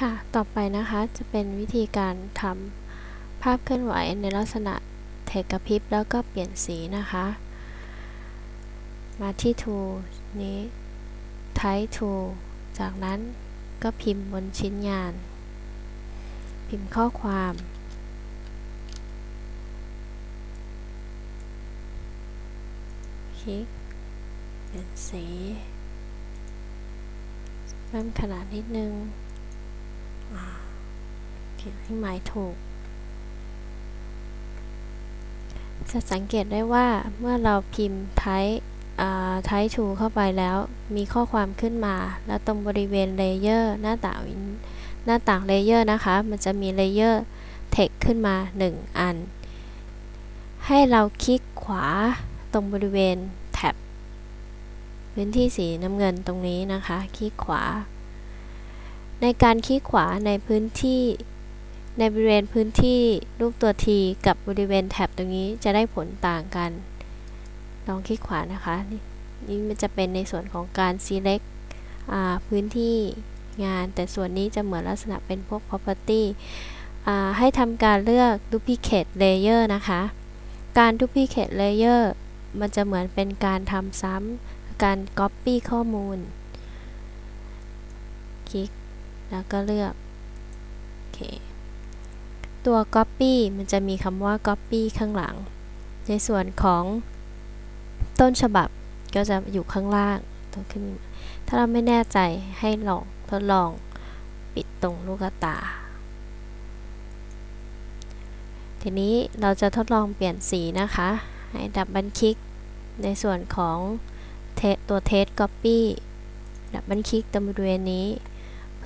ค่ะ ต่อไปนะคะจะเป็นวิธีการทำภาพเคลื่อนไหวในลักษณะเทกกระพริบแล้วก็เปลี่ยนสีนะคะ มาที่ Tool นี้ Type Tool จากนั้นก็พิมพ์บนชิ้นงาน พิมพ์ข้อความ คลิก เปลี่ยนสีเพิ่มขนาดนิดนึง เขียนให้หมายถูก จะสังเกตได้ว่าเมื่อเราพิมพ์ไทไททูเข้าไปแล้ว มีข้อความขึ้นมา แล้วตรงบริเวณเลเยอร์หน้าต่างหน้าต่างเลเยอร์นะคะ มันจะมีเลเยอร์เทคขึ้นมา 1 อัน ให้เราคลิกขวาตรงบริเวณแท็บพื้นที่สีน้ำเงินตรงนี้นะคะ คลิกขวา ในการคลิกขวาในพื้นที่ ในบริเวณพื้นที่รูปตัว T กับบริเวณแท็บตรงนี้จะได้ผลต่างกัน ลองคลิกขวานะคะนี่มันจะเป็นในส่วนของการ select พื้นที่งาน แต่ส่วนนี้จะเหมือนลักษณะเป็นพวก property ให้ทำการเลือก duplicate layer นะคะ การ duplicate layer มันจะเหมือนเป็นการทำซ้ำการ copy ข้อมูล คลิก แล้วก็เลือก โอเค ตัว Copy มันจะมีคำว่า Copy ข้างหลัง ในส่วนของต้นฉบับก็จะอยู่ข้างล่างตัวขึ้น ถ้าเราไม่แน่ใจให้ลองทดลองปิดตรงลูกตา ทีนี้เราจะทดลองเปลี่ยนสีนะคะ ให้ดับบันคลิกในส่วนของตัว Test Copy ดับบันคลิกตรงบริเวณนี้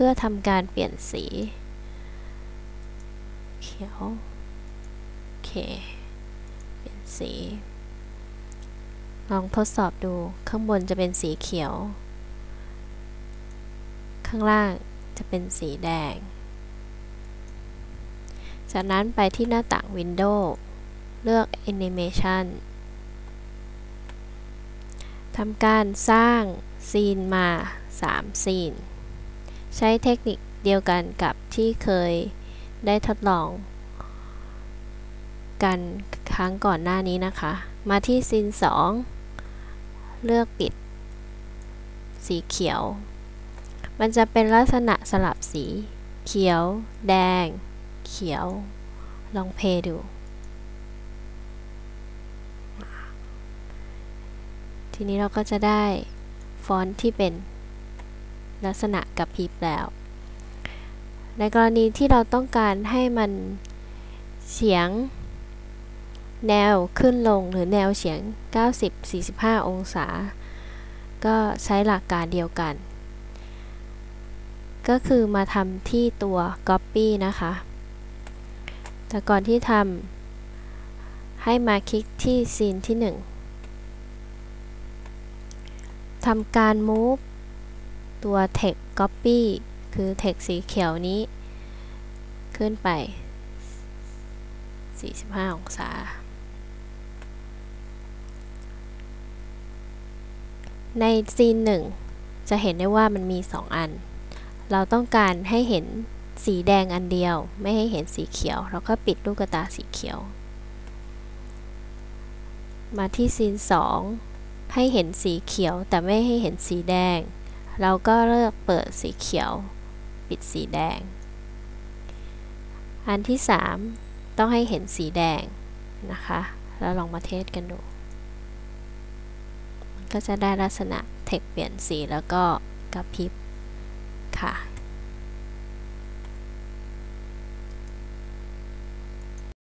พื่อทำการเปลี่ยนสี เขียว โอเค เปลี่ยนสี ลองทดสอบดู ข้างบนจะเป็นสีเขียว ข้างล่างจะเป็นสีแดง จากนั้นไปที่หน้าต่าง Windows เลือก Animation ทำการสร้างซีนมา 3 ซีน ใช้เทคนิคเดียวกันกับที่เคยได้ทดลอง กันครั้งก่อนหน้านี้นะคะ มาที่ซีน2 เลือกปิด สีเขียว มันจะเป็นลักษณะสลับสี เขียว แดง เขียว ลองเพย์ดู ทีนี้เราก็จะได้ฟอนต์ที่เป็น ลักษณะกับพริบแล้ว ในกรณีที่เราต้องการให้มันเฉียง แนวขึ้นลงหรือแนวเฉียง 90-45 องศา ก็ใช้หลักการเดียวกัน ก็คือมาทำที่ตัว Copy นะคะ แต่ก่อนที่ทำให้มาคลิกที่ซีนที่ 1ทำการ move ตัว text copy คือ text สีเขียวนี้ ขึ้นไป 45 องศา ในซีนหนึ่งจะเห็นได้ว่ามันมี 2 อัน เราต้องการให้เห็นสีแดงอันเดียว ไม่ให้เห็นสีเขียว เราก็ปิดลูกตาสีเขียว มาที่ซีน 2 ให้เห็นสีเขียวแต่ไม่ให้เห็นสีแดง เราก็เลือกเปิดสีเขียว ปิดสีแดง อันที่ 3 ต้องให้เห็นสีแดงนะคะ แล้วลองมาเทสกันดูก็จะได้ลักษณะเทคเปลี่ยนสีแล้วก็กระพริบค่ะ